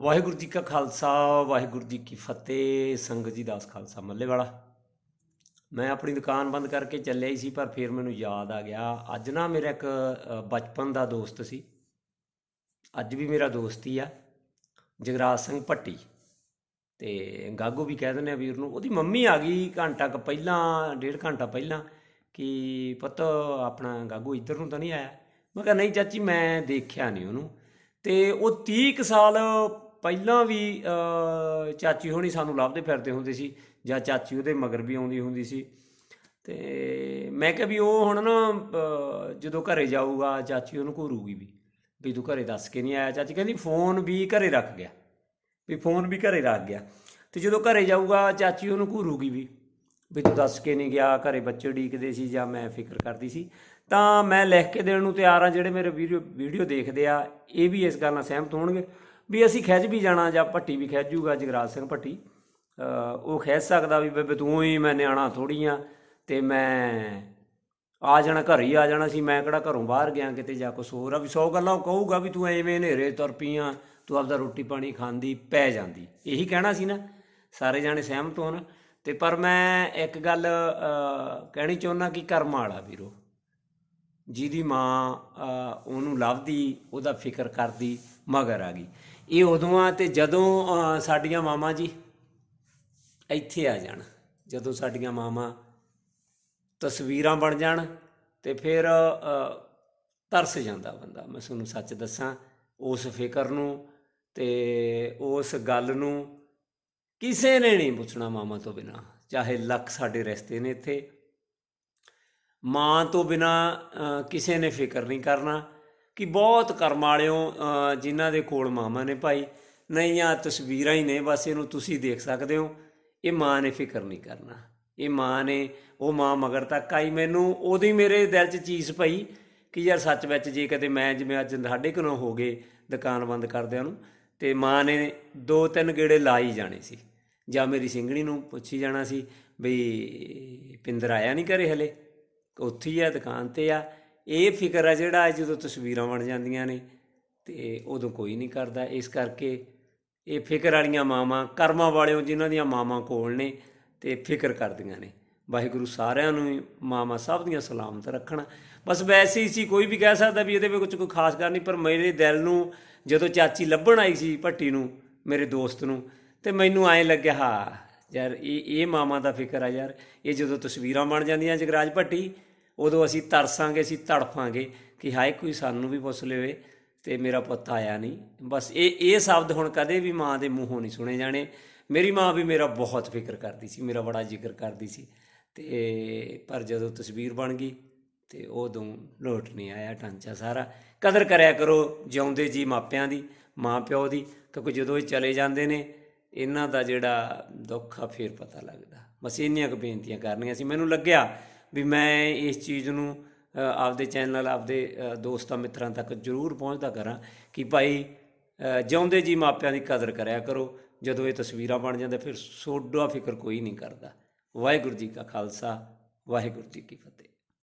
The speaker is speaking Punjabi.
ਵਾਹਿਗੁਰੂ ਜੀ ਕਾ ਖਾਲਸਾ, ਵਾਹਿਗੁਰੂ ਜੀ ਕੀ ਫਤਿਹ, ਸੰਗਤ ਜੀ ਦਾਸ ਖਾਲਸਾ ਮੱਲੇ ਵਾਲਾ। ਮੈਂ ਆਪਣੀ ਦੁਕਾਨ ਬੰਦ ਕਰਕੇ ਚੱਲਿਆ ਹੀ ਸੀ, ਪਰ ਫਿਰ ਮੈਨੂੰ ਯਾਦ ਆ ਗਿਆ। ਅੱਜ ਨਾ ਮੇਰਾ ਇੱਕ ਬਚਪਨ ਦਾ ਦੋਸਤ ਸੀ। ਅੱਜ ਵੀ ਮੇਰਾ ਦੋਸਤ ਹੀ ਆ, ਜਗਰਾਜ ਸਿੰਘ ਭੱਟੀ। ਤੇ ਗਾਗੋ ਵੀ ਕਹਿ ਦਿੰਦੇ ਆ ਵੀਰ ਨੂੰ, ਉਹਦੀ ਮੰਮੀ ਆ ਗਈ ਘੰਟਾ ਕੁ ਪਹਿਲਾਂ, ਡੇਢ ਘੰਟਾ ਪਹਿਲਾਂ, ਕਿ ਪੁੱਤ, ਆਪਣਾ ਗਾਗੋ ਇੱਧਰ ਨੂੰ ਤਾਂ ਨਹੀਂ ਆਇਆ? ਮੈਂ ਕਿਹਾ, ਨਹੀਂ ਚਾਚੀ, ਮੈਂ ਦੇਖਿਆ ਨਹੀਂ ਉਹਨੂੰ। ਤੇ ਉਹ 30 ਕੁ ਸਾਲ ਪਹਿਲਾਂ ਵੀ ਚਾਚੀ ਹੋਣੀ ਸਾਨੂੰ ਲੱਭਦੇ ਫਿਰਦੇ ਹੁੰਦੇ ਸੀ, ਜਾਂ ਚਾਚੀ ਉਹਦੇ ਮਗਰ ਵੀ ਆਉਂਦੀ ਹੁੰਦੀ ਸੀ। ਤੇ ਮੈਂ ਕਿਹਾ ਵੀ ਉਹ ਹੁਣ ਨਾ ਜਦੋਂ ਘਰੇ ਜਾਊਗਾ, ਚਾਚੀ ਉਹਨੂੰ ਘੂਰੂਗੀ ਵੀ ਵੀ ਤੂੰ ਘਰੇ ਦੱਸ ਕੇ ਨਹੀਂ ਆਇਆ। ਚਾਚੀ ਕਹਿੰਦੀ, ਫੋਨ ਵੀ ਘਰੇ ਰੱਖ ਗਿਆ, ਵੀ ਫੋਨ ਵੀ ਘਰੇ ਰੱਖ ਗਿਆ। ਤੇ ਜਦੋਂ ਘਰੇ ਜਾਊਗਾ, ਚਾਚੀ ਉਹਨੂੰ ਘੂਰੂਗੀ ਵੀ ਵੀ ਤੂੰ ਦੱਸ ਕੇ ਨਹੀਂ ਗਿਆ, ਘਰੇ ਬੱਚੇ ਢੀਕਦੇ ਸੀ, ਜਾਂ ਮੈਂ ਫਿਕਰ ਕਰਦੀ ਸੀ। ਤਾਂ ਮੈਂ ਲਿਖ ਕੇ ਦੇਣ ਨੂੰ ਤਿਆਰ ਆ, ਜਿਹੜੇ ਮੇਰੇ ਵੀਡੀਓ ਵੀਡੀਓ ਦੇਖਦੇ ਆ, ਇਹ ਵੀ ਇਸ ਗੱਲ ਨਾਲ ਸਹਿਮਤ ਹੋਣਗੇ। ਵੀ ਅਸੀਂ ਖਿੱਚ ਵੀ ਜਾਣਾ ਜਾਂ ਭੱਟੀ ਵੀ ਖਿੱਚ ਜੂਗਾ, ਜਗਰਾਜ ਸਿੰਘ ਭੱਟੀ। ਉਹ ਖਿੱਚ ਸਕਦਾ ਵੀ ਬੇਬੇ ਤੂੰ ਹੀ, ਮੈਂ ਨਿਆਣਾ ਥੋੜੀ ਆ ਤੇ ਮੈਂ ਆ ਜਾਣਾ, ਘਰ ਹੀ ਆ ਜਾਣਾ ਸੀ, ਮੈਂ ਕਿਹੜਾ ਘਰੋਂ ਬਾਹਰ ਗਿਆ ਕਿਤੇ ਜਾ ਕੁਛ ਹੋਰ ਆ ਵੀ ਸੌ ਗੱਲਾਂ ਉਹ ਕਹੂਗਾ ਵੀ ਤੂੰ ਐਵੇਂ ਹਨੇਰੇ ਤੁਰ ਪਈਆਂ ਤੂੰ ਆਪਦਾ ਰੋਟੀ ਪਾਣੀ ਖਾਂਦੀ, ਪੈ ਜਾਂਦੀ। ਇਹੀ ਕਹਿਣਾ ਸੀ ਨਾ, ਸਾਰੇ ਜਾਣੇ ਸਹਿਮਤ ਹੋਣ। ਤੇ ਪਰ ਮੈਂ ਇੱਕ ਗੱਲ ਕਹਿਣੀ ਚਾਹੁੰਦਾ ਕਿ ਕਰਮ ਵਾਲਾ ਵੀਰੋ, ਜਿਹਦੀ ਮਾਂ ਉਹਨੂੰ ਲੱਭਦੀ, ਉਹਦਾ ਫਿਕਰ ਕਰਦੀ ਮਗਰ ਆ ਗਈ। ਇਹ ਉਦੋਂ ਆ ਤੇ ਜਦੋਂ ਸਾਡੀਆਂ ਮਾਵਾਂ ਜੀ ਇੱਥੇ ਆ ਜਾਣ, ਜਦੋਂ ਸਾਡੀਆਂ ਮਾਵਾਂ ਤਸਵੀਰਾਂ ਬਣ ਜਾਣ ਤੇ ਫਿਰ ਤਰਸ ਜਾਂਦਾ ਬੰਦਾ। ਮੈਂ ਤੁਹਾਨੂੰ ਸੱਚ ਦੱਸਾਂ, ਉਸ ਫਿਕਰ ਨੂੰ ਤੇ ਉਸ ਗੱਲ ਨੂੰ ਕਿਸੇ ਨੇ ਨਹੀਂ ਪੁੱਛਣਾ ਮਾਮਾ ਤੋਂ ਬਿਨਾ, ਚਾਹੇ ਲੱਖ ਸਾਡੇ ਰਿਸ਼ਤੇ ਨੇ ਇੱਥੇ। ਮਾਂ ਤੋਂ ਬਿਨਾ ਕਿਸੇ ਨੇ ਫਿਕਰ ਨਹੀਂ ਕਰਨਾ। ਕਿ ਬਹੁਤ ਕਰਮ ਵਾਲਿਓ ਅ, ਜਿਨ੍ਹਾਂ ਦੇ ਕੋਲ ਮਾਮਾ ਨੇ ਭਾਈ ਨਹੀਂ ਆ ਤਸਵੀਰਾਂ ਹੀ ਨੇ ਬਸ ਇਹਨੂੰ ਤੁਸੀਂ ਦੇਖ ਸਕਦੇ ਹੋ। ਇਹ ਮਾਂ ਨੇ ਫਿਕਰ ਨਹੀਂ ਕਰਨਾ। ਇਹ ਮਾਂ ਨੇ ਉਹ ਮਾਂ ਮਗਰ ਤੱਕ ਆਈ। ਮੈਨੂੰ ਉਹਦੀ ਮੇਰੇ ਦਿਲ 'ਚ ਚੀਜ਼ ਪਈ ਕਿ ਯਾਰ ਸੱਚ ਵਿੱਚ ਜੇ ਕਦੇ ਮੈਂ ਜਿਵੇਂ ਅੱਜ ਸਾਡੇ ਕੋਲੋਂ ਹੋ ਗਏ ਦੁਕਾਨ ਬੰਦ ਕਰਦਿਆਂ ਨੂੰ ਤੇ ਮਾਂ ਨੇ ਦੋ ਤਿੰਨ ਗੇੜੇ ਲਾ ਹੀ ਜਾਣੇ ਸੀ। ਜਾਂ ਮੇਰੀ ਸਿੰਘਣੀ ਨੂੰ ਪੁੱਛੀ ਜਾਣਾ ਸੀ ਬਈ ਪਿੰਦਰ ਆਇਆ ਨਹੀਂ ਘਰੇ ਹਲੇ? ਉੱਥੇ ਹੀ ਆ ਦੁਕਾਨ ਤੇ ਆ। ਇਹ ਫਿਕਰ ਆ ਜਿਹੜਾ ਜਦੋਂ ਤਸਵੀਰਾਂ ਬਣ ਜਾਂਦੀਆਂ ਨੇ ਤੇ ਉਦੋਂ ਕੋਈ ਨਹੀਂ ਕਰਦਾ। ਇਸ ਕਰਕੇ ਇਹ ਫਿਕਰ ਵਾਲੀਆਂ ਮਾਵਾਂ, ਕਰਮਾਂ ਵਾਲਿਓ ਜਿਨ੍ਹਾਂ ਦੀਆਂ ਮਾਵਾਂ ਕੋਲ ਨੇ ਤੇ ਫਿਕਰ ਕਰਦੀਆਂ ਨੇ। ਵਾਹਿਗੁਰੂ ਸਾਰਿਆਂ ਨੂੰ ਹੀ ਮਾਵਾਂ ਸਭ ਦੀਆਂ ਸਲਾਮਤ ਰੱਖਣ। ਬਸ ਵੈਸੇ ਹੀ ਸੀ, ਕੋਈ ਵੀ ਕਹਿ ਸਕਦਾ ਵੀ ਇਹਦੇ ਵਿੱਚ ਕੋਈ ਖਾਸ ਗੱਲ ਨਹੀਂ, ਪਰ ਮੇਰੇ ਦਿਲ ਨੂੰ ਜਦੋਂ ਚਾਚੀ ਲੱਭਣ ਆਈ ਸੀ ਭੱਟੀ ਨੂੰ, ਮੇਰੇ ਦੋਸਤ ਨੂੰ, ਤੇ ਮੈਨੂੰ ਐਂ ਲੱਗਿਆ, ਹਾਂ ਯਾਰ, ਇਹ ਇਹ ਮਾਵਾਂ ਦਾ ਫਿਕਰ ਆ ਯਾਰ। ਇਹ ਜਦੋਂ ਤਸਵੀਰਾਂ ਬਣ ਜਾਂਦੀਆਂ ਜਗਰਾਜ ਭੱਟੀ ਉਦੋਂ ਅਸੀਂ ਤਰਸਾਂਗੇ, ਅਸੀਂ ਤੜਫਾਂਗੇ ਕਿ ਹਾਏ ਕੋਈ ਸਾਨੂੰ ਵੀ ਪੁੱਛ ਲਵੇ ਤੇ ਮੇਰਾ ਪੁੱਤ ਆਇਆ ਨਹੀਂ। ਬਸ ਇਹ ਇਹ ਸ਼ਬਦ ਹੁਣ ਕਦੇ ਵੀ ਮਾਂ ਦੇ ਮੂੰਹੋਂ ਨਹੀਂ ਸੁਣੇ ਜਾਣੇ। ਮੇਰੀ ਮਾਂ ਵੀ ਮੇਰਾ ਬਹੁਤ ਫਿਕਰ ਕਰਦੀ ਸੀ, ਮੇਰਾ ਬੜਾ ਜ਼ਿਕਰ ਕਰਦੀ ਸੀ। ਤੇ ਪਰ ਜਦੋਂ ਤਸਵੀਰ ਬਣ ਗਈ ਤੇ ਉਦੋਂ ਲੋਟ ਨਹੀਂ ਆਇਆ ਢਾਂਚਾ ਸਾਰਾ। ਕਦਰ ਕਰਿਆ ਕਰੋ ਜਿਉਂਦੇ ਜੀ ਮਾਪਿਆਂ ਦੀ, ਮਾਂ ਪਿਓ ਦੀ, ਕਿਉਂਕਿ ਜਦੋਂ ਇਹ ਚਲੇ ਜਾਂਦੇ ਨੇ, ਇਹਨਾਂ ਦਾ ਜਿਹੜਾ ਦੁੱਖ ਆ ਫੇਰ ਪਤਾ ਲੱਗਦਾ। ਬਸ ਇੰਨੀਆਂ ਕੁ ਬੇਨਤੀਆਂ ਕਰਨੀਆਂ ਸੀ। ਮੈਨੂੰ ਲੱਗਿਆ ਵੀ ਮੈਂ ਇਸ ਚੀਜ਼ ਨੂੰ ਆਪਦੇ ਚੈਨਲ ਆਪਦੇ ਦੋਸਤਾਂ ਮਿੱਤਰਾਂ ਤੱਕ ਜ਼ਰੂਰ ਪਹੁੰਚਦਾ ਕਰਾਂ ਕਿ ਭਾਈ ਅ, ਜਿਉਂਦੇ ਜੀ ਮਾਪਿਆਂ ਦੀ ਕਦਰ ਕਰਿਆ ਕਰੋ। ਜਦੋਂ ਇਹ ਤਸਵੀਰਾਂ ਬਣ ਜਾਂਦੇ ਫਿਰ ਸੋਡਾ ਫਿਕਰ ਕੋਈ ਨਹੀਂ ਕਰਦਾ। ਵਾਹਿਗੁਰੂ ਜੀ ਕਾ ਖਾਲਸਾ ਵਾਹਿਗੁਰੂ ਜੀ ਕੀ ਫਤਿਹ।